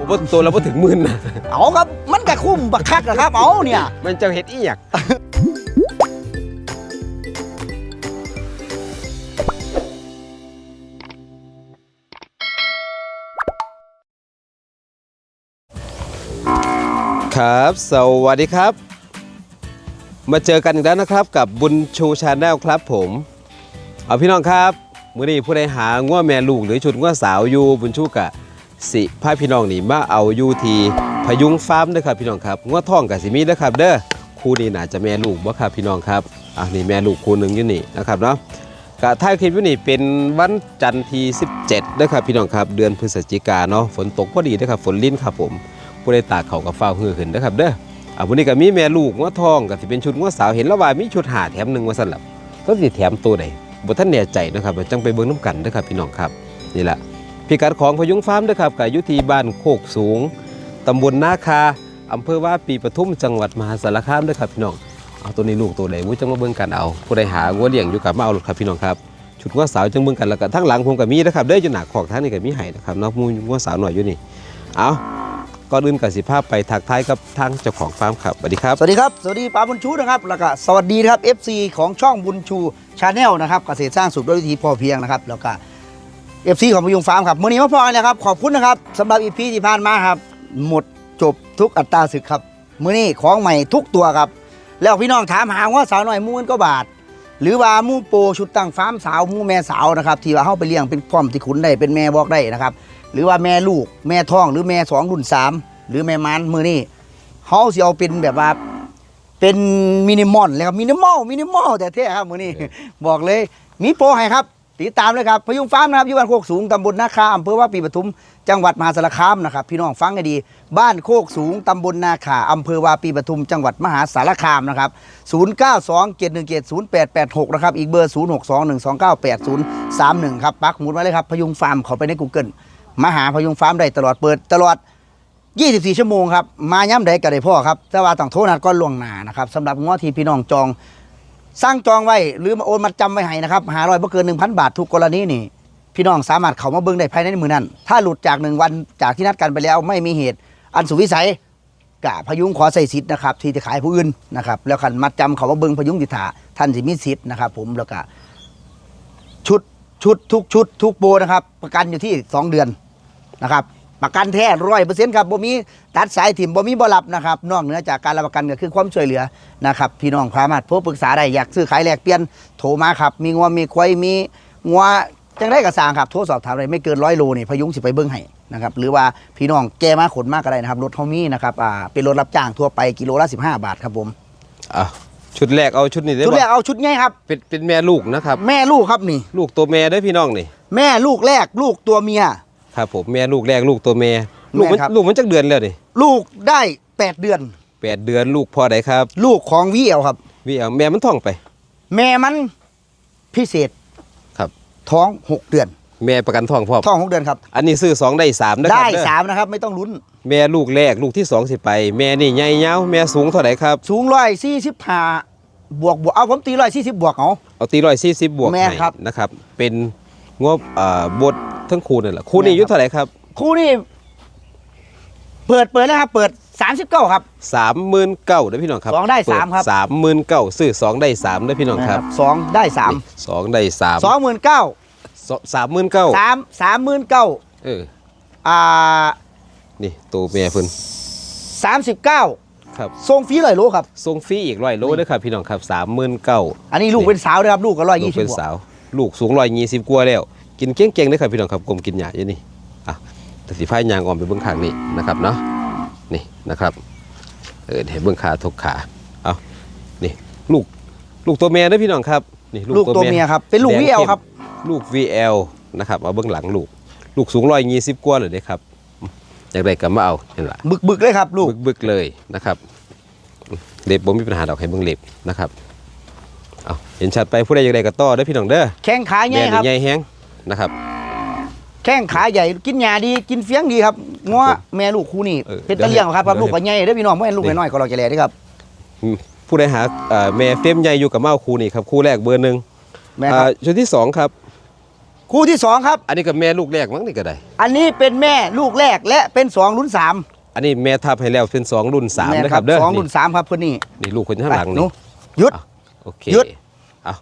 โอ้บ่ตัวเราบ่ถึงหมื่นนะเอาครับมันก็คุ้มบักคักนะครับเอาเนี่ยมันเจ้าเฮ็ดอีหยังครับ สวัสดีครับ มาเจอกันอีกแล้วนะครับกับบุญชูชาแนลครับผม เอาพี่น้องครับ มื้อนี้ผู้ใดหาง้วแม่ลูกหรือชุดง้วสาวอยู่บุญชูกะ สิพาพี่น้องนี่มาเอาอยู่ที่พยุงฟาร์มเด้อครับพี่น้องครับง้วทองกับสิมีเด้อครับเด้อคู่นี้น่าจะแม่ลูกบ่ครับพี่น้องครับอะนี่แม่ลูกคู่หนึ่งอยู่นี่นะครับเนาะกะท้ายคลิปอยู่นี่เป็นวันจันทร์ที่ 17เด้อครับพี่น้องครับ เดือนพฤศจิกาเนาะฝนตกพอดีเด้อครับฝนลิ้นครับผมผู้ใดตากเขากับฟ้าหือขึ้นเด้อครับเด้ออะวันนี้ก็มีแม่ลูกง้วทองก็สิเป็นชุดง้วสาวเห็นแล้วว่ามีชุดหาแถมหนึ่งว่าซั่นล่ะก็สิแถมตัวใดบ่ทันแน่ใจนะครับจังไปเบิ่งนํกันเด้อครับพี่น้องครับนี่แหละ พิกัดของพยุงฟาร์มนะครับกับยุทีบ้านโคกสูงตำบลนาคาอำเภอว่าปีปทุมจังหวัดมหาสารคามด้วยครับพี่น้องเอาตัวนี้ลูกตัวไหนวุ้จังมาเบิ่งกันเอาผู้ใดหางัวเลี้ยงอยู่กับมาเอาหลดครับพี่น้องครับชุดงัวสาวจังเบิ่งกันแล้วก็ทั้งหลังผมกับมีนะครับเด้ออยู่หนักขอกทางนี่กับมีไห้นะครับนาะมูงัวสาวหน่อยอยู่นี่เอาก่อนอื่นกับสิภาพไปทักทายกับทางเจ้าของฟาร์มครับสวัสดีครับสวัสดีครับสวัสดีป้าบุญชูนะครับแล้วก็สวัสดีนะครับ FC ของช่องบุญชูชาแนลนะครับเกษตรสร้างสุขด้วยวิธีพอเพียงนะครับแล้วก็ FC ของพยุงฟาร์มครับมื่อนี้มาพอนะครับ ขอบคุณนะครับสำหรับอีพีที่ผ่านมาครับ หมดจบทุกอัตราศึกครับมื่อนี้ของใหม่ทุกตัวครับ แล้วพี่น้องถามหาว่าสาวหน่อยมูนก็บาท หรือว่ามูโปชุดตั้งฟาร์มสาวมูแม่สาวนะครับที่ว่าเข้าไปเลี้ยงเป็นพร้อมที่ขุนได้เป็นแม่บอกได้นะครับ หรือว่าแม่ลูกแม่ท้องหรือแม่สองรุ่นสามหรือแม่มันมือนี้เขาสิเอาเป็นแบบว่าเป็นมินิมอลเลยครับมินิมอลมินิมอลแต่เท่ครับมือนี้บอกเลยมีโปรให้ครับ ติดตามเลยครับพยุงฟาร์มนะครับอยู่บ้านโคกสูงตำบลนาคาอำเภอว่าปีปทุมจังหวัดมหาสารคามนะครับพี่น้องฟังให้ดี บ้านโคกสูงตำบลนาคาอำเภอวาปีปทุมจังหวัดมหาสารคามนะครับ0927170886นะครับอีกเบอร์ 0621298031ครับปักหมุดไว้เลยครับพยุงฟาร์มเขาไปใน Google มาหาพยุงฟาร์มได้ตลอดเปิดตลอด 24 ชั่วโมงครับมาย้ำใดก็ได้พ่อครับแต่ว่าต้องโทรนัดก่อนล่วงหน้านะครับสำหรับงวดที่พี่น้องจอง สร้างจองไว้หรือมาโอนมาจำไว้ให้นะครับหาร้อยบ่เกิน1,000บาททุกกรณีนี่ พี่น้องสามารถเข้ามาเบิ่งได้ภายในมือนั้น ถ้าหลุดจากหนึ่งวันจากที่นัดกันไปแล้วไม่มีเหตุ อันสุวิสัยกะพยุงขอใส่สิทธิ์นะครับที่จะขายผู้อื่นนะครับแล้วคันมัดจำเขามาเบิ่งพยุงติถาท่านสิมีสิทธิ์นะครับผมแล้วก็ชุดชุดทุกชุด ทุกโบนะครับ ประกันอยู่ที่ 2 เดือนนะครับ ประกันแท้ร้อยเปอร์เซ็นต์ครับบ่มีตัดสายถิ่มบ่มีบ่รับนะครับนอกเหนือจากการรับประกันก็คือความช่วยเหลือนะครับพี่น้องสามารถโทรปรึกษาได้อยากซื้อขายแลกเปลี่ยนโทรมาครับมีงัวมีควายมีงัวจังได้กระสร้างครับโทรสอบถามได้ไม่เกินร้อยโลนี่พยุงสิไปเบิ้งให้นะครับหรือว่าพี่น้องแกมาขนมากก็ได้นะครับรถเฮามีนะครับอ่าเป็นรถรับจ้างทั่วไปกิโลละ15บาทครับผมอะชุดแรกเอาชุดนี้ได้ชุดบ่แรกเอาชุดใหญ่ครับเป็นเป็นแม่ลูกนะครับ แม่ลูกครับนี่ ลูกตัวแม่เด้อพี่น้องนี่ แม่ลูกแรกลูกตัวเมีย ครับผมแม่ลูกแรกลูกตัวแม่ลูกมันแม่ครับ ลูกมันจักเดือนแล้วนี่ลูกได้ 8 เดือน แปดเดือนลูกพอไดครับลูกของวีเอลครับ วิเอาแม่มันท้องไป แม่มันพิเศษครับ ท้อง 6 เดือน แม่ประกันท้องพร้อมท้อง 6 เดือนครับ อันนี้ซื้อสองได้สามนะครัได้บเด้อสามนะครับ ไม่ต้องลุ้น แม่ลูกแรกลูกที่สองสิไป แม่นี่ใหญ่ยาวแม่สูงเท่าไหร่ครับสูงร้อยสี่สิบห้าบวกบวกเอาผมตีร้อยสี่สิบบวกเอา เอาตีร้อยสี่สิบบวกแม่ให้ครับ นะครับ เป็น งบอ่าบททั้งคูนั่นแหละคูนี่อายุเท่าไหร่ครับคู่นี้เปิดเปิดแล้วครับ เปิดสามสิบเก้าครับ สามหมื่นเก้าเด้อพี่น้องครับสองได้สามครับ สามหมื่นเก้าซื้อสองได้สามเด้อพี่น้องครับสองได้สามนี่สองได้สามสองหมื่นเก้าสามหมื่นเก้าสามสามหมื่นเก้าเอออ่านี่ตัวแม่เพิ่นสามสิบเก้าครับทรงฟรีเลยโลครับส่งฟรีอีกร้อยโลเด้อครับพี่น้องครับสามหมื่นเก้าอันนี้ลูกเป็นสาวเลยครับ ลูกก็ร้อยลูกยี่สิบเป็นบวกสาว ลูกสูงร้อยยี่สิบกว่าแล้ว กินเก่งๆเลยครับพี่น้องครับกลมกินหยาอยู่นี่อะแต่สีฟ้ายางออมไปเบื้องข้างนี่นะครับเนาะนี่นะครับเออเห็นเบื้องขาทกขาเอานี่ลูกลูกตัวแม่เด้อพี่น้องครับนี่ลูกตัวเมียครับเป็นลูกแดงวีเอลข้มครับ ลูก VL นะครับเอาเบื้องหลังลูก ลูกสูงร้อยยี่สิบกว่าเลยเด้ครับอยากได้ก็มาเอาเห็นละบึกบึกๆเลยครับลูกบึกๆเลยนะครับเล็บผมมีปัญหาดอกให้เบิ่งเล็บนะครับ เอาเห็นชัดไปผู้ใดอยากได้ก็ต่อเด้อพี่น้องเด้อแข้งขาใหญ่แม่ครับนี่ใหญ่แฮงนะครับแข้งขาใหญ่กินหญ้าดีกินเฟี้ยงดีครับงัวครับผมแม่ลูกคู่นี่เออเป็นตะเลียงครับครับเดี๋ลูยวกก็ใหญ่เด้อพี่น้องไม่ใช่ลูกนี่น้อยๆก็รอแกแลเด้อครับอืมผู้ใดหาเอ่อแม่เฟรมใหญ่อยู่กับเมาคู่นี่ครับคู่แรกเบอร์หนึ่งแม่คอ่ารับชุดที่สองครับคู่ที่สองครับ อันนี้ก็แม่ลูกแรกมั้งนี่ก็ได้ อันนี้เป็นแม่ลูกแรกและเป็นสองรุ่นสามอันนี้แม่ทับให้แล้วเป็นสองรุ่นสามแม่นะครับเด้อสองรุ่นสามครับเพื่อนนี่นี่นี่ลูกคนข้างหลังไปหนูนี่หยุดอะ โอเคหยุดเอา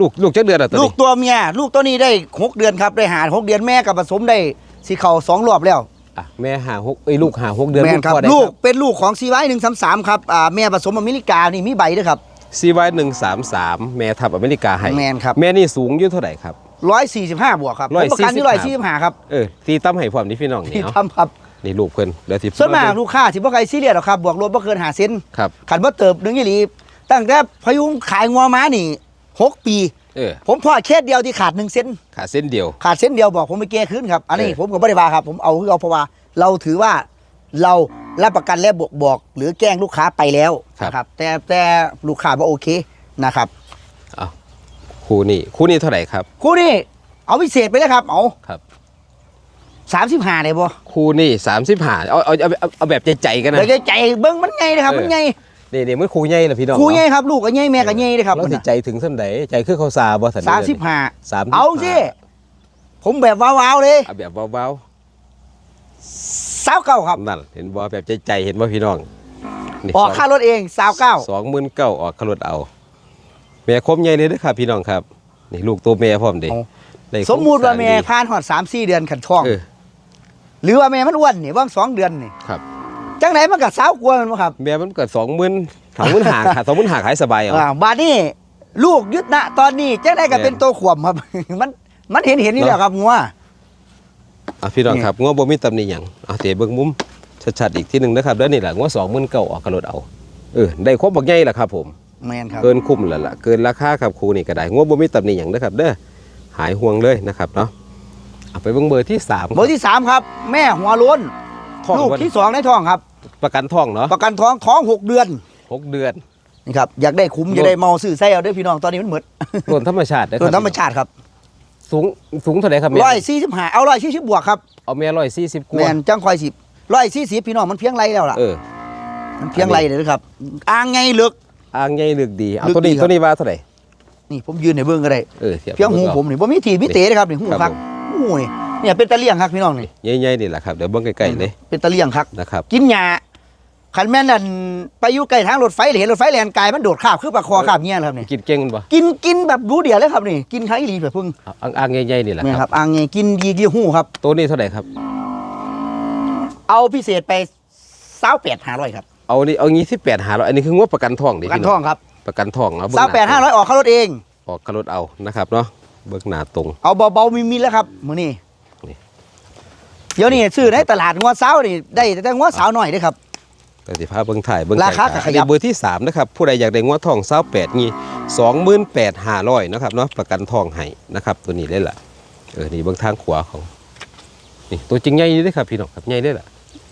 ลูกลูกจักเดือนอะตัวลูกนี้ตัวเมียลูกตัวนี้ได้หกเดือนครับได้หาหกเดือนแม่กับผสมได้สีเข่าสองรอบแล้วอะแม่หาหกเอ้ยลูกหาหกเดือนแม่นครับ พ่อได้ลูกเป็นลูกของซีไว้หนึ่งสามสามครับอ่าแม่ผสมอเมริกานี่มีใบด้วยครับ ซีไว้หนึ่งสามสามแม่ทับอเมริกาให้แม่นครับ แม่นี่สูงอยู่เท่าไหร่ครับ ร้อยสี่สิบห้าบวกครับร้อยผมประกันที่สี่ร้อยสิสี่บสิบห้าห้าครับเออตีตั้มให้ความนี่พี่น้องที่นี่เนาะทำครับ นี่ลูกเพิ่นเดี๋ยวที่ส่วนมากลูกค้าสิบ่ใครซีเรียสหรอกครับ บวกลบบ่เกินหาเซนครับขันบ่เติบหนึงยี่หลี ตั้งแต่พยุงขายงัวม้านี่หกปี เออ ผมพอเคสเดียวที่ขาดหนึ่งเซนขาเส้นเดียว ขาดเส้นเดียวบอกผมไปแก้คืนครับ อันนี้เออ ผมก็ไม่ได้ว่าครับ ผมเอาคือเอาเพราะว่า เราถือว่าเรารับประกันและบอกบอก หรือแกล้งลูกค้าไปแล้วนะครับ แต่แต่ลูกค้าว่าโอเคนะครับ เอาคู่นี้คู่นี้เท่าไหร่ครับ คู่นี้เอาพิเศษไปเลยครับ เอาครับ สามสิบห้าเลยบ่คู่นี้สามสิบห้าเอาเอาเอาเอาเอาแบบใจๆกันนะ เดี๋ยวใจเบิ้งมันไงนะครับ เออ มันไง นี่นี่มันคู่ใหญ่ละพี่น้องคู่ไงครับลูกก็ไงแม่ก็ไงเลยครับเราสิใจถึงส่ำใดใจคือเขาซาบ่สันสามสิบห้าสามเอาสิผมแบบว้าวๆเลยเอาแบบเบาสาวเก้าครับๆนั่นเห็นบ่แบบใจๆเห็นบ่พี่น้องนี่ออกค่ารถเองสาวเก้าสองหมื่นเก้าออกขรถเอาแม่คมใหญ่เลยเด้อครับพี่น้องครับนี่ลูกตัวแม่พร้อมเด็เอาได้สมมุติว่าแม่โครงสร้งผ่านหอดสามสี่เดือนขันท้องเออหรือว่าแม่มันอ้วนนี่ว่างสองเดือนนี่ครับ จังไหนมันก็สาวกลัวมันบ่ครับแม่มันเกิดสองหมื่นสองหมื่นหาขาสองหมื่นหาขายสบายเอาอ่าบาดนี้ลูกยุดนะตอนนี้จังไหนก็แม่นเป็นตัวขวมครับ มันมันเห็นเห็นนี่แหละครับงัว อะพี่น้องนี่ ครับงัวบ่มีตำหนิหยังเอาเตะเบิ่งมุมชัดๆอีกทีหนึงนะครับเด้อนี่แหละงัวสองหมื่นเก้าออกขรถเอาเออได้ครบบักใหญ่ล่ะครับ ผม แมนครับ เกินคุ้มแล้วล่ะเกินราคาครับครูนี่ก็ได้งัวบ่มีตำหนิหยังนะครับ เด้อหายห่วงเลยนะครับเนาะเอาไปเบิ่งเบอร์ที่สามเบอร์ที่สามครับ แม่หัวโล้นท้องลูกวันที่สองในท้องครับ ประกันท้องเนาะประกันท้องท้องหกเดือนหกเดือนนี่ครับอยากได้คุ้มอยากได้เมาซื้อไส้เอาเด้วยพี่น้องตอนนี้มันเหมือนต้นธรรมชาติเด้อคส่บวนธรรมชาติครับ สูงสูงเท่าไหร่ครับแม่ร้อยสี่สิบห้าเอาร้อยสี่สิบบวกครับเอาแม่ร้อยสี่สิบกแมว่านจังคอยสิบร้อยสี่สิบพี่น้องมันเพียงไรแล้วล่ะเออมันเพียงไรเลยนะครับอ่างไงเลือกอ่างใหญ่เลือกดีเอาลึกตัวนี้ดีครับตัวนี้ว่าเท่าไหร่นี่ผมยืนในเบื้องก็ได้เออทีบเพียงหูบิ่อาผมนี่ผมมีทีมีเตะนะครับนี่หูครับครับผมหูนี่ เนี่ยเป็นตะเลี่ยงครับพี่น้องนี่ใหญ่ๆนี่แหละครับเดี๋ยวเบิ่งใกล้ๆเลยเป็นตะเลี่ยงครับนะครับกินหญ้าขันแม่นนั่นไปอยู่ใกล้ทางรถไฟหรือเห็นรถไฟแลนกายมันโดดข้ามคือปลาคอข้ามเงี้ยครับนี่กินเก่งมันบ่กินกินแบบรู้เดียวเลยครับนี่กินครั้งอีหลีแบบพึ่งเอาอ่างๆใหญ่ๆนี่แหละเนี่ยคครับรับอ่างไงกินดีกี่หูครับตัวนี้เท่าไหร่ครับ เอาพิเศษไปสาวแปดห้าร้อยครับเอานี่เอางี้ที่แปดหาร้อยอันนี้คืองวดประกันทองดิประกันพี่ทองครับประกันทองเอาเบิ่งสาวแปดห้าร้อยออกค่ารถเอง ออกกระรถเอานะครับเนาะเบิ่งหน้าตรง เอาเบาๆมีๆแล้วครับมื้อนี้นี่ เดี๋ยวนี้ซื้อในตลาดงัวสาวนี่ได้แต่งัวสาวหน่อยเด้อครับแต่สิพาเบิ่งถ่ายเบิ่งราคาไก่ก็ขยับอันนี้เบอร์ที่สามนะครับผู้ใดอยากได้งวดทองเศร้าแปดงี้สองหมื่นแปดห้าร้อยนะครับเนาะประกันทองให้นะครับตัวนี้ได้ละเออนี่เบิ่งทางขวาเขานี่ตัวจริงใหญ่เลยครับพี่น้องครับใหญ่เลยล่ะ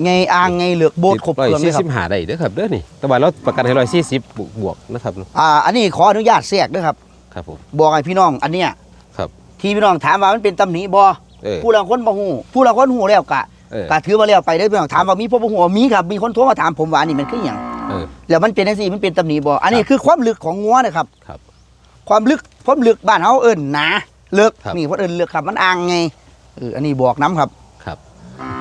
ไงอ่างไงเหลือกโบดครบร้อยเครื่องเลสี่ยครัสิบบห้าได้เด้อครับเด้อนี่แต่ว่าเราประกันให้ร้อยสี่สิบบวกๆนะครับอ่าอันนี้ขออนุญาตแทรกด้วยครับ ครับผมบอกให้พี่น้องอันเนี้ยครับ ที่พี่น้องถามว่ามันเป็นตำหนิบ่ เออ ผู้ละคนบ่ฮู้ผู้ละคนฮู้แล้วกะเออ กะถือว่าแล้วไปได้อพี่น้องถามว่ามีพ่อบ่ฮู้ว่ามีครับมีคนโทรมาถามผมว่าอันนี้มันคือหยังเออ แล้วมันเป็นจังซี่มันเป็นตำหนิบ่อันนี้ครับ คือความลึกของงัวนะครับ ครับ ความลึกความลึกบ้านเฮาเอิ้นหนาลึกครับ นี่เพิ่นเอิ้นลึกครับมันอ่างไงเอออันนี้บอกน้ำครับ ครับ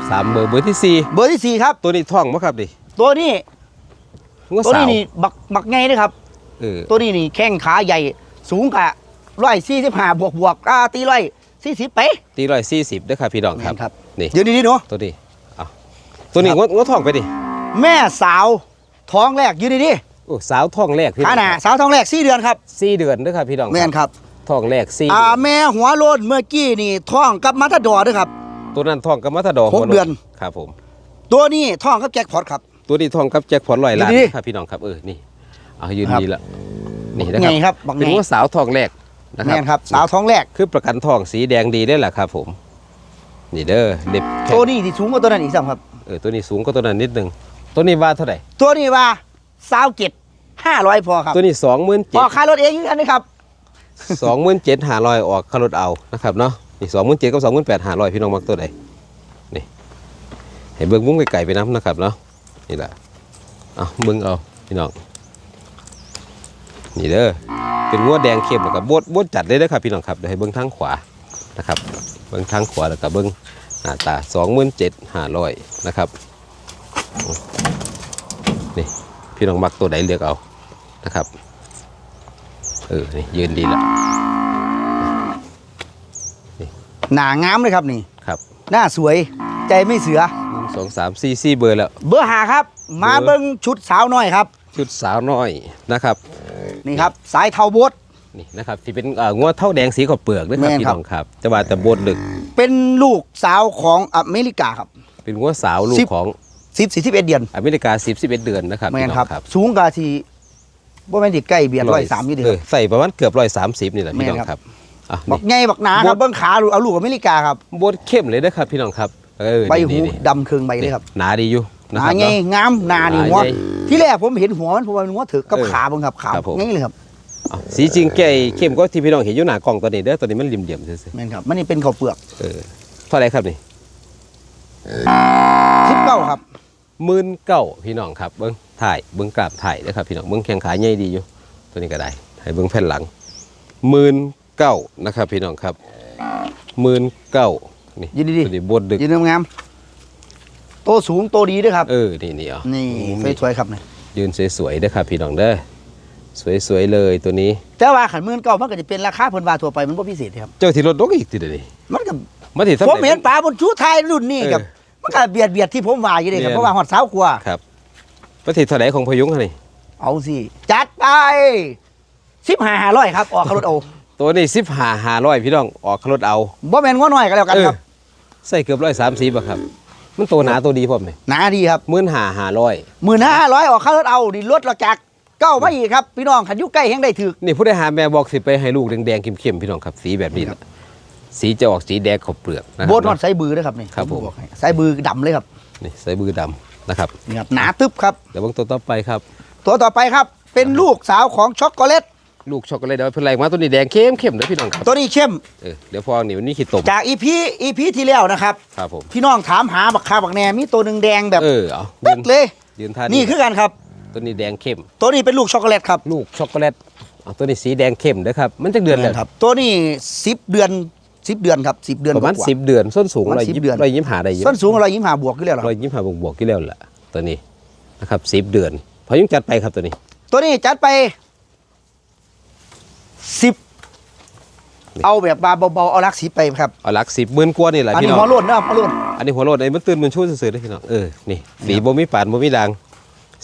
สามเบอร์เบอร์ที่สี่เบอร์ที่สี่ครับตัวนี้ท่องมั้ครับดิตัวนี้งวดตัวสานี้วนี่บักบักไงนะครับ เออตัวนี้นี่แข้งขาใหญ่สูงกะ145บวกบวกๆอ่าตี 140ไปตีร้อยสี่สิบด้วยครับพี่น้องครับครับนี่เดี๋ยวนี้ๆเนาะตัวนี้เอาตัวนี้ครับงวดงวดท่องไปดิแม่สาวท้องแรกยืนดีโอ้สาวท่องแรกพี่ๆน้ขาองหนาครับสาวท้องแรกสี่เดือนครับสี่เดือนด้วยครับพี่น้องแม่นครับท่องแรกสี่อ่าเดือนแม่หัวโลนเมื่อกี้นี่ท้องกับมัทดอร์ด้วยครับ ตัวนั้นท่องกับมัทดอร์หกเดือนครับผม ตัวนี้ท้องกับแจ็คพอตครับ ตัวนี้ท่องกับแจ็คพอตลอยล้านดูดิครับพี่น้องครับเออนี่เอายืนครับดีละนี่นะคไงรับครับบักเป็นไงงวดสาวท่องแรก นะครัแม่นครับสาวท้องแรก คือประกันท่องสีแดงดีได้แหละครับผม นี่เด้อเด็บแข็งตัวนี้ที่สูงกว่าตัวนั้นอีกสัมครับ เออตัวนี้สูงก็ตัวนั้นนิดนึงตัวนี้ว่าเท่าไหร่ตัวนี้ว่าสาวเจ็ดห้าร้อยพอครับตัวนี้สองหมื่นพเจ็อดค่ารถเองอยู่กันนะครับ สองหมื่นเจ็ดหาลอยออกคารถเอานะครับเนาะนี่สองหมื่นเจ็ดกับสองหมื่นแปดหาลอยพี่น้องมักตัวใดนี่ให้เบิ้งมุ้งไก่ๆไปน้ำนะครับเนาะนี่แหละเอาเบิ้งเอาพี่น้อง นี่เด้อเป็นงวดแดงเข้มแล้วก็บดบดจัดเลยเด้อครับพี่น้องครับเดี๋ยวให้เบิ้งทางขวานะครับเบิ้งทางขวาแล้วก็เบิ้งหน้าตาสองหมื่นเจ็ดห้าร้อยนะครับนี่พี่น้องมักตัวใดเลือกเอานะครับเออนี่ยืนดีละหนางามเลยครับนี่ครับ หน้าสวยใจไม่เสือหนึ่งสองสามสี่สี่เบอร์แล้ว เบอร์หาครับ มาเบอร์เบิ้งชุดสาวน้อยครับ ชุดสาวน้อยนะครับ นี่ครับสายเทาโบดนี่นะครับที่เป็นเอ่องวดเท่าแดงสีขอบเปลือกนะครับแม่นพี่ครับน้องครับแต่ว่าแต่บดลึก เป็นลูกสาวของอเมริกาครับ เป็นงวดสาวลูสิกบของสิบสี่สิบเอ็ดเดือน อเมริกา10 11เดือนนะครับแม่พี่นน้องครับครับ สูงกว่าที่บ่แม่นติใกล้เบียดร้อยสามอยู่ดีเอคอรับใส่ประมาณเกือบร้อยสามสิบนี่แหละพี่น้องแม่นคครัรับบอะบันี่กใหญ่บักหนาครับบดเบิ้งขาดูเอาลูกอเมริกาครับบดเข้มเลยนะครับพี่น้องครับเออใบนี่หูนี่ดำเคืองใบเลยครับหนาดีอยู่ห นะนาครับไงเนาะ งามหนานี่หนาหัวใหญ่ที่แรกผมเห็นหัวมันเพราะว่ามันหัวถึกกับเออขาเบิ่งครับขาครับผม ง่ายเลยครับอะสีจริงแก่เข้มก็ที่พี่น้องเห็นอยู่หน้ากล่องตัวนี้เด้อตัวนี้มันเหลี่ยมๆซื่อแม่นครับมันนี่เป็นข้าวเปลือกๆเออเท่าไหรครับนี่สิบเก้าครับหมื่นเก้าพี่น้องครับเบิ้งถ่ายเบิ้งกราบถ่ายนะครับพี่น้องเบิ้งแข้งขาใหญ่ดีอยู่ ตัวนี้ก็ได้ให้เบิ้งแผ่นหลังหมื่นเก้านะครับพี่น้องครับหมื่นเก้านี่ยินดีตัวนี้บดดึกๆยืนงามๆ โตสูงโตดีด้วยครับ เออ นี่นี่อะนี่มุมสวยๆครับนี่ยืนสวยๆเด้อครับพี่น้องเด้อสวยๆเลยตัวนี้ แต่ว่าขันหมื่นเก้ามันก็จะเป็นราคาเพิ่นว่าทั่วไปมันบ่พิเศษครับ เจ้าที่รถดกอีกทีเดียวนี้มันก็มาที่ผมเห็นปลาบนชูไทยรุ่นนี้กับเออมันก็เบียดเบียดที่ผมว่าอยู่เด้ครับเนี่ยเพราะว่าฮอดสาวกว่าครับมาที่เท่าไหร่ของพยุงคะนี่เอาสิจัดไปสิบห้าห้าร้อยครับออกคารถเอา ตัวนี้สิบห้าห้าร้อยพี่น้องออกรถเอาบ่แม่นง้อน้อยก็แล้วกันเออครับใส่เกือบร้อยสามสิบอะครับ มันตัวหนาตัวดีพร้อมเลยหนาดีครับมื่นห้าห้าร้อยหมื่นห้าร้อยออกคารถเอาดิลดเราจากเก้ามาอีกครับพี่น้องขันอยุใกล้แห้งได้ถือนี่ผู้ได้หาแม่บอกสิไปให้ลูกแดงๆเข้มๆพี่น้องครับสีแบบนี้แหละสีจะออกสีแดงขอบเปลือกนะคโบรัดฮอดเนาะใส่บือด้วยครับนี่ครับผมอกให้ใส่บือดำเลยครับนี่ใส่มือดำนะครับนี่ครับหนาตึ๊บครับเดี๋ยวเบางตัวต่อไปครับ ตัวต่อไปครับเป็นลูกสาวของช็อกโกแลต ลูกช็อกโกแลตเดี๋ยวเพิ่นแรงมาตัวนี้แดงเข้มเข้มๆเลยพี่น้องครับตัวนี้เข้มเออเดี๋ยวพอนี่วันนี้ขีดตมจากอีพีอีพีที่แล้วนะครับครับผมพี่น้องถามหาบักคาบักแหนมีตัวหนึ่งแดงแบบเออเอาเป๊กเลยยืนท่านี่คือกันครับ ตัวนี้แดงเข้ม ตัวนี้เป็นลูกช็อกโกแลตครับลูกช็อกโกแลตเอาตัวนี้สีแดงเข้มเด้อครับมันจะเดือนเลยครับ ตัวนี้สิบเดือนสิบเดือนครับสิบเดือนประมาณกว่สิบเดือนส้นสูงประมาณร้อย10ยี่เดือนร้อยยี่หาได้เยอะส้นสูงร้อยยี่สิบห้าบวกขึ้นแล้วเหรอร้อยยี่หาบวกบวกๆกี่แล้วล่ะตัวนี้นะครับสิบเดือนพอยุ่งจัดไปครับตัวนี้ ตัวนี้จัดไป สิบนี่เอาแบบบาเบาๆเอาลักสีไปครับเอาหลักสิบหมื่นกว่านี่แหละอันพี่นี้น้องหัวโล้นนะครับหัวโล้นอันนี้หัวโลดไอ้มันตื่นมันชู้ซื่อๆได้อพี่น้องเออนี่สีบ่มีปานบ่มีดัง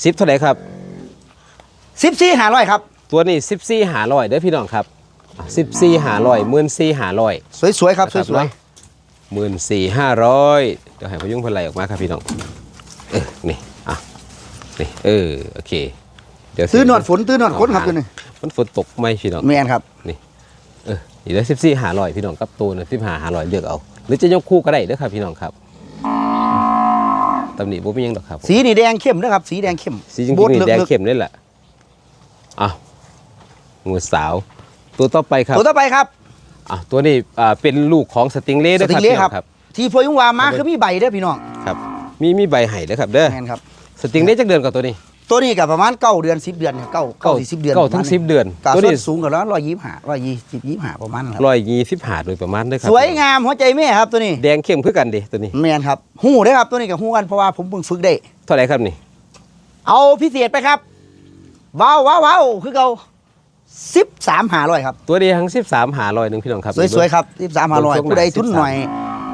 สิบเท่าไหร่ครับ สิบสี่หาร้อยครับ ตัวนี้สิบสี่หาร้อยเด้อพี่น้องครับสิบสี่หาร้อยหมื่นสี่หาร้อย สวยๆครับสนะครับวยเนาะหมื่นสี่ห้าร้อยเดี๋ยวให้พยุงพลายออกมาครับพี่น้อง เออนี่ อะ นี่ เออ โอเคเดี๋ยวๆตื้อหนวดฝนตื้อหนวดขนครับตัวนี้มันฝนตกไหมพี่น้องแมนครับเออนี่ได้สิบสี่หาร้อยพี่น้องกับตัวนึงสิบห้าหาร้อยเลือกเอา หรือจะยกคู่ก็ได้เด้อครับพี่น้องครับตำหนิบ่มีหยังดอกครับผมสีนี่แดงเข้มนะครับ สีแดงเข้มสีจริงบดๆนี่แดงลึกเข้มนี่แหละอะงูสาว ตัวต่อไปครับๆตัวต่อไปครับอะตัวนี้อ่าเป็นลูกของสติงเล่สเด้อติครับงเล่พี่น้คอรับงครับ ที่พอยุงวามาคือมีใบเด้อพี่น้องครับ มีมีใบไห้เด้อครับเด้อแมนครับสติงเล่จักเดือนกับตัวนี้ ตัวนี้กับประมาณเก้าเดือนสิบเดือนเนี่ยเก้าเก้าสิบเดือนเก้าถึงสิบเดือนกับตัวส่วนี้นสูงกับร้อยยี่สิบห้าร้อยยี่สิบยี่สิบห้าประมาณนั้นครับร้อยยี่สิบห้าโดยประมาณเด้อครัสวยงามหัวใจแม่ครับตัวนี้แดงเข้มคือกันดิตัวนี้แมนครับหูได้อครับตัวนี้กับหูกันเพราะว่าผมเพิ่งฝึกได้เท่าไหร่ครับนี่ เอาพิเศษไปครับว้าวว้าวว้าวคือเขาสิบสามหาร้อยครับ ตัวนี้ทั้งสิบสามหาร้อยหนึ่งพี่น้องครับสวยๆครับสิบสามหาร้อยเบิ่งช่วงหน้าผู้ใดทุน13หน่อย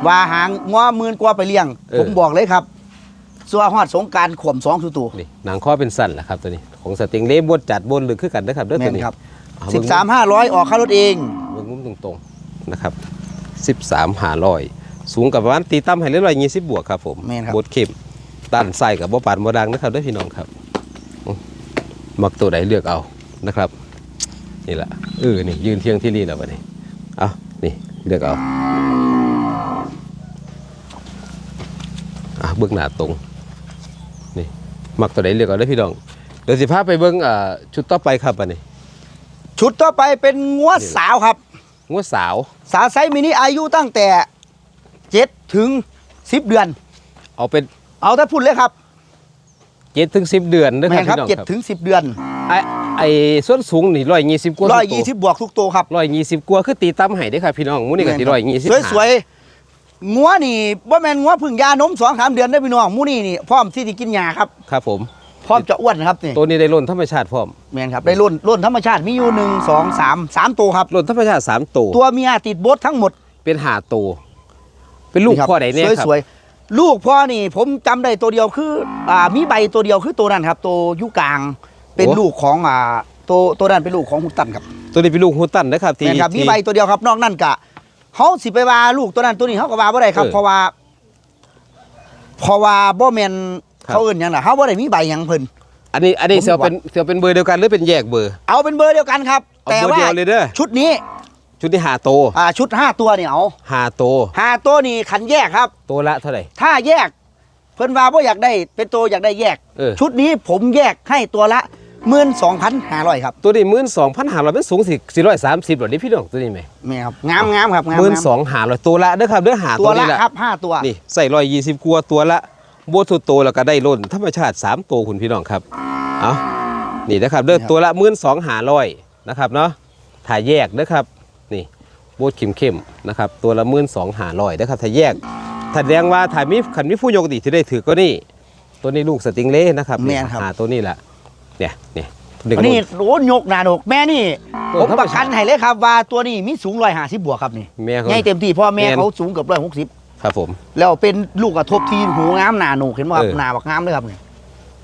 ว่าหางง้อหมื่นกว่าไปเลี้ยงเออผมบอกเลยครับ สัวฮอดสงกรารข่มสองสุตูนี่หนังข้อเป็นสั้นแหละครับตัวนี้ ของสติงเล่บดจัดบนหรือคือกันเด้อครับเด้อแมตัวนนี้ครับเอสิบสามห้าร้อยออกค่ารถเองเบิ่งมุมตรงๆนะครับสิบสามหาร้อยสูงกับประมาณตีตั้มให้เรื่อยๆยี่สิบบวกครับผมแม่นครับบดเข้มตันใส่กับบ่ปานบ่ดังนะครับเด้อพี่น้องครับอืมมักตัวใดเลือกเอานะครับ นี่แหละเออนี่ยืนเที่ยงที่นี่แล้ววันนี้เอานี่เลือกเอาอะเบื้องหน้าตรงนี่ มักตัวใดเลือกเอาได้อพี่น้องเดี๋ยวสิพาไปเบื้องอ่าชุดต่อไปครับอันนี้ชุดต่อไปเป็นงัวสาวครับ งวดสาว สาวไซส์มินิอายุตั้งแต่เจ็ดถึงสิบเดือน เอาเป็นเอาแต่พูดเลยครับเจ็ดถึงสิบเดือนเด้อแม่ครับนครับพี่น้องเจ็ดครับถึงสิบเดือนไอ้ไอ้ส่วนสูงนี่ร้อยยี่สิบกว่าร้อยยี่สิบบวกทุกตัวครับ ร้อยยี่สิบกว่าคือตีตั้มให้ได้อครับพี่น้องหมูนี่ก็ตีร้อยยี่สิบสวยๆ งัวนี่บ่แม่นงัวพึ่งยานมสองสามเดือนได้อพี่น้องหมูนี่นี่พร้อมที่จะกินยาครับครับผม พร้อมจะอ้วนครับนี่ตัวนี้ได้ล้นธรรมชาติพร้อมแม่นครับได้รุ่นรุ่นธรรมชาติมีอยู่หนึ่งสองสามสามตัวครับ ล้นธรรมชาติสามตัวตัวเมียติดโบททั้งหมดเป็นหาตัวเป็นลูกครับพ่อใดเนี่ยครับสวยๆลูกพ่อนี่ผมจำได้ตัวเดียวคืออ่ามีใบตัวเดียวคือตัวนั้นครับ ตัวยุกลางเป็นลูกของอ่าตัวตัวนั้นเป็นลูกของหุนตันครับตัวนี้เป็นลูกฮูตันนะครับที่แม่นครับมีที่ ใบตัวเดียวครับนอกนั้นกะ เขาสิไปว่าลูกตัวนั้นตัวนี้เขาก็ว่าบ่ได้ครับ เออเพราะว่าเพราะว่าบ่แม่นครับ เขาเอื่นหยังล่ะเขาบ่ได้มีใบหยังเพิ่น อันนี้อันนี้ผมเสียวเป็นเสียวเป็นเบอร์เดียวกันหรือเป็นแยกเบอร์ เอาเป็นเบอร์เดียวกันครับ เอาแต่เบอร์ว่าเดียวเลยเด้อ ชุดนี้ชุดนี้หาตัวอ่าชุด5ตัวเนี่ยเอาหาตัวห้าตัวนี่ขันแยกครับ ตัวละเท่าไหร่ ถ้าแยก เพิ่นว่าบ่อยากได้เป็นตัวอยากได้แยก เออ ชุดนี้ผมแยกให้ตัวละ หมื่นสองพันห้าร้อยครับตัวนี้หมื่นสองพันหาร้อยเป็นสูงสี่สี่ร้อยสามสิบหรอนี่พี่น้องตัวนี้ไหมแม่ครับงามงามครับงามหมื่นงามสองหาร้อยตัวละเด้อครับเด้อหาตัตัววละนี้แหละครับห้าตัวนี่ใส่ร้อยยี่สิบกัวตัวละโบทุโตวแล้วก็ได้ล้นธรรมชาติสามตัวคุณพี่น้องครับเอานี่นะครับเด้อตัวละหมื่นสองหาร้อยนะครับเนาะถ่ายแยกนะครับนี่โบดเข้มเข้มๆนะครับตัวละหมื่นสองหาร้อยนะครับถ่ายแยกถ้าแดงว่าถ่ายมีขันมีผู้โยกติที่ได้ถือก็นี่ตัวนี้ลูกสติงเล่นะครับแม่นครับหาตัวนี้แหละ เนี่ยเนี่ยเด็กอันนี้โอ้ยกหนาดกแม่นี่ตัวผมธรรมประกันชาติให้เลยครับว่าตัวนี้มีสูงร้อยห้าสิบบวกครับนี่แม่เขา ใหญ่เต็มที่เพ่อแม่แม่น เขาสูงเกือบร้อยหกสิบครับผม แล้วเป็นลูกกระทบทีหูงามหนาหนูเห็นไหมครับเออ หนาบักงามเลยครับนี่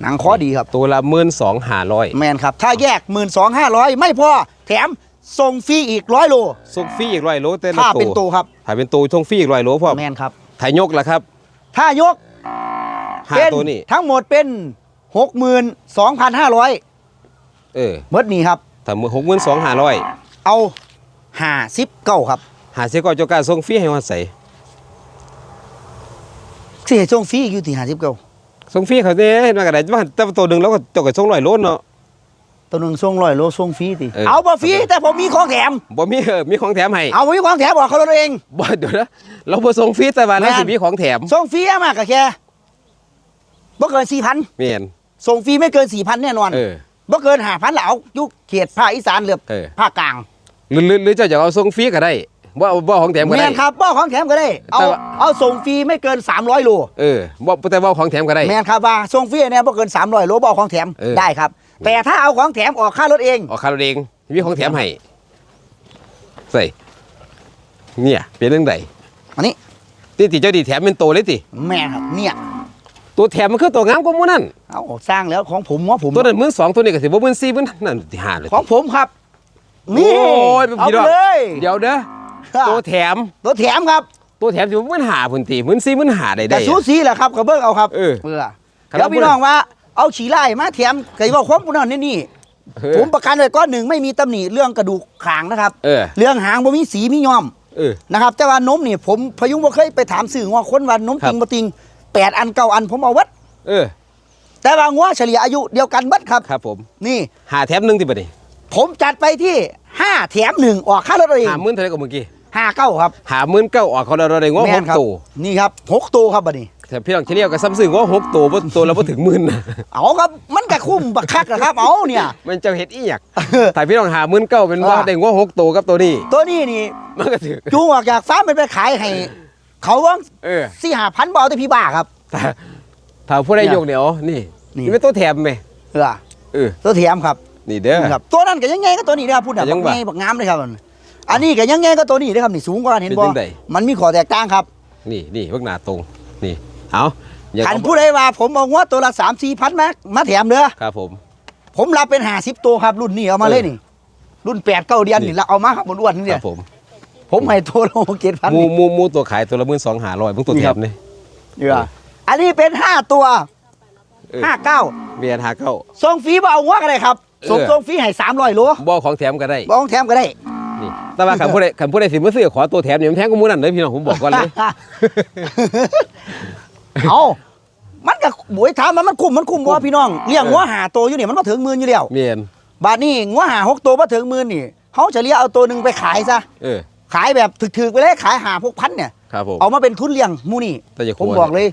หนังคอดีครับ ตัวละหมื่นสองหาร้อยแมนครับ ถ้าแยกหมื่นสองห้าร้อยไม่พอ แถมส่งฟรีอีกร้อยโล ส่งฟรีอีกร้อยโลแต่ละถ้าตัเป็นวตัวครับถ่ายเป็นตัวส่งฟรีอีกร้อยโลพ่อแมนครับ ถ่ายยกละครับถ้ายกหาเป็นตัวนี้ทั้งหมดเป็น หกหมื่นสองพันห้าร้อยเออเมื่อนี้ครับถ้ามือหกหมื่นสองหาร้อยเอาห้าสิบเก้าครับหาเสียก่อนเจ้าการส่งฟรีให้วันใส่ที่ให้ส่งฟรีอยู่ที่ห้าสิบเก้าส่งฟรีเขาเนี่ยเห็นมากันได้ว่าแต่ว่าตัวหนึ่งแล้วก็เจ้าก็ส่งร้อยโลเนาะตัวหนึ่งส่งร้อยโลส่งฟรีติเออเอาบ่ฟรีแต่ผมมีของแถมบ่มีเออมีของแถมให้เอาผมมีของแถมบอกเขาเราเองบ่เดี๋ยวนะเราบ่ส่งฟรีแต่ว่าเราแม่นสิมีของแถมส่งฟรีมากกะแค่บ่เกินสี่พันแม่น ส่งฟรีไม่เกินสี่พันแน่นอนเออ บ่เกินห้าพันแล้วเอายุคเขตภาคอีสานเหลือบเออ ภาคกลางหรือหรือหรือเจ้าจะเอาส่งฟรีก็ได้บ่บ่ของแถมก็แม่ได้ นครับบ่ของแถมก็ได้ เอาแต่ว่า เอาส่งฟรีไม่เกิน 300โลเออบ่แต่ว่าของแถมก็ได้ แม่นครับว่าส่งฟรีเนี่ยบ่เกิน 300โลบ่เอาของแถมเออ ได้ครับ แต่ถ้าเอาของแถมออกค่ารถเอง ออกคาร์เองมีของแถมให้ใส่เนี่ยเป็นเรื่องใดอันนี้ติติเจ้าดีแถมเป็นโตเลยติแม่นครับเนี่ย ตัวแถมมันคือตัวงามกว่าหมู่นั่นเอาสร้างแล้วของผมว่าผมตัวนั้นมือสองตัวนี้ก็สิบ่มือสี่มือนั่นที่ห้าเลย ของผมครับนี่โอ้ยเป็นเอาพี่ไปน้องเลย เดี๋ยวเด้อตัวแถมตัวแถมครับตัวแถมสิบ่มือหาพุ่นติมือสี่มือหาได้แต่ได้ สูสีแหละครับกับเบิ้งเอาครับเออเออครับ เดี๋ยวพี่น้องว่าเอาฉีไล่มาแถมไก่บอกความปุ่นนนี่นี่ เออผมประกันไว้ก้อนหนึ่งไม่มีตำหนิเรื่องกระดูกขางนะครับ เออเรื่องหางบ่มีสีมีย้อมเออ นะครับ แต่ว่านมนี่ผมพยุงบ่เคยไปถามสื่อว่าคนว่านมครับจริงบ่จริง แปดอันเก้าอันผมเอาวัดเออ แต่ว่างัวเฉลี่ยอายุเดียวกันเบัดครับ ครับ ผมนี่ หาแถมหนึงติบัดนี้ผมจัดไปที่5แถมหนึ่งออกค่ารถเอาเองหาหมื่นเท่าไหร่ก็เมื่อกี้ห้าเก้าครับหาหมื่นเก้าออกเขาเราได้งอแม่หนกครับตัวนี่ครับหกตัวครับบัดนี้แต่พี่น้องเฉลี่ยก็ซ้ำซื้องอหกตัวบ่ตัวละบ่ถึงหมื่นนะเอาครับมันก็คุ้มบักคักนะครับเอาเนี่ยมันเจ้าเฮ็ดอีหยังถ้าพี่น้องหาหมื่นเก้าเป็นว่าอ่าได้งอหกตัวกับตัวนี้ ตัวนี้นี่มันก็ถือจูงออกจากฟาร์มมันไปขายให้ เขาว่าเออสี่ห้าพันบาทแต่พี่บ้าครับ ถ้าถ้าผู้ใดเนี่ยยกเดี๋ยวนี่นี่ นี่เป็นตัวแถมไหมเออเออตัวแถมครับนี่เด้อ นี่ครับ ตัวนั้นก็ยังไงก็ตัวนี้นะครับพูดแบบก็ยังบักว่าไงบักงามเลยครับอันนี้ก็ยังไงก็ตัวนี้นะครับนี่สูงกว่าเห็นบ่เป็นจังใด มันมีข้อแตกต่างครับนี่นี่พวกหน้าตรงนี่เอาอย่าขันเอาผู้ใดว่าผมเอางวดตัวละสามสี่พันมามาแถมเด้อครับผม ผมรับเป็นห้าสิบตัวครับรุ่นนี้เอามาเลยนี่ รุ่นแปดเก้าเดือนนี่ นี่แล้วเอามาครับบนอ้วนนี่คเนี่รัยบผม ผมให้ตัวละหกเจ็ดพันหมูหมูหมูตัวขายตัวละหมื่นสองหาร้อยเพิ่งตัวนี่แถครับมนี่นี่ว่าอันนี้เป็นห้าตัวเออห้าเก้าเบียร์หาเก้าส่งฟรีบ่เอางวดก็ได้ครับส่งเออส่งฟรีให้สามร้อยโลบ่ของแถมก็ได้บ่ต้องแถมก็ได้นี่แต่ว่าขันผู้ใดขันผู้ใดสิมาซื้อขอตัวแถมเนี่ยมันแถมก็มูนั่นเลยพี่น้องผมบอกก่อนเลยเอามันก็บวยถามมันมันคุ้มมันคุ้มว่าพี่น้องเลี้ยงงัวหาตัวอยู่นี่มันมาถึงหมื่นอยู่แล้วเมียนบาทนี้งัวหาหกตัวมาถึงหมื่นนี่เขาเฉลี่ยเอาตัวหนึ่งไปขายซะเออ ขายแบบถึกๆไปเลยขายหาพวกพันเนี่ยครับผมเอามาเป็นทุนเลี้ยงหมูนี่แต่อย่าผมกลัวบอกเลย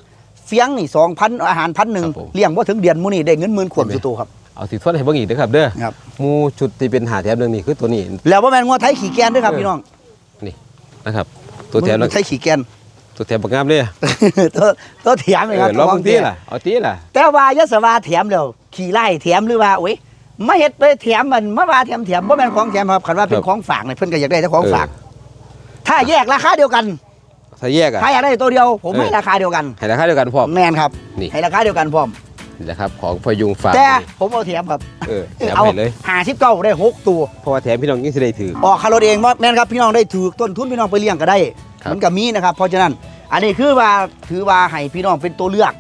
เฟียงนี่สองพันอาหารพันหนึ่งครับผมเลี้ยงว่าถึงเดือนหมูนี่ได้เงินหมื่นขวบเห็นไหมสุดตัวครับเอาสิทวนให้เบิ่งอีกเด้อครับเด้อครับหมูชุดที่เป็นหาแถมหนึงนี่คือตัวนี้ แล้วว่าแมนงัวไทยขี่แกนด้วยครับเออพี่น้องนี่นะครับ ตัวแถมมัแล้วนไทยขี่แกนตัวแถมบักงามเลยตัวตัวเถียมเลยเอครับอลองขเบิ่งตีล่ะเอาตีล่ะแต่ว่ายศวาเถียมแล้วขี่ไล่เถียมหรือว่าโอ้ยมาเฮ็ดไปเถียมมันมาว่าเถียมเถียมบ่แม่นของเถียมครับคันว่าเป็นของฝากเนี่ยเพิ่นก็อยากได้แต่ของฝาก ถ้าแยกราคาเดียวกัน ถ้าแยกอะถ้าอยากได้ตัวเดียว ผมเออ ให้ราคาเดียวกัน ให้ราคาเดียวกันพร้อม แม่นครับ นี่ ให้ราคาเดียวกันพร้อม นี่แหละครับของพยุงฟาร์มแต่ผมเอาเถียมครับเออแถมเอาให้เลยหาสิบเก้าได้หกตัว เพราะว่าแถมพี่น้องยิ่งสิได้ถือ ออกคารถเองว่าแม่นครับพี่น้องได้ถือต้นทุนพี่น้องไปเลี้ยงก็ได้ครับ มันก็มีนะครับ เพราะฉะนั้น อันนี้คือว่าถือว่าให้พี่น้องเป็นตัวเลือก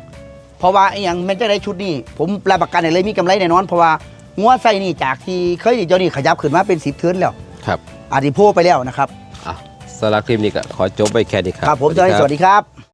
เพราะว่าอหย่างแมันจะได้ชุดนี้ ผมรับประกันได้เลยมีกำไรแน่นอน เพราะว่างัวไส้นี่จากที่เคยเจ้านี่ขยับขึ้นมาเป็นสิบเทิร์นแล้วครับอาดิโพไปแล้วนะครับอะ สำหรับคลิปนี้ก็ขอจบไปแค่นี้ครับครับผมเจ้านี่สวัสดีครับ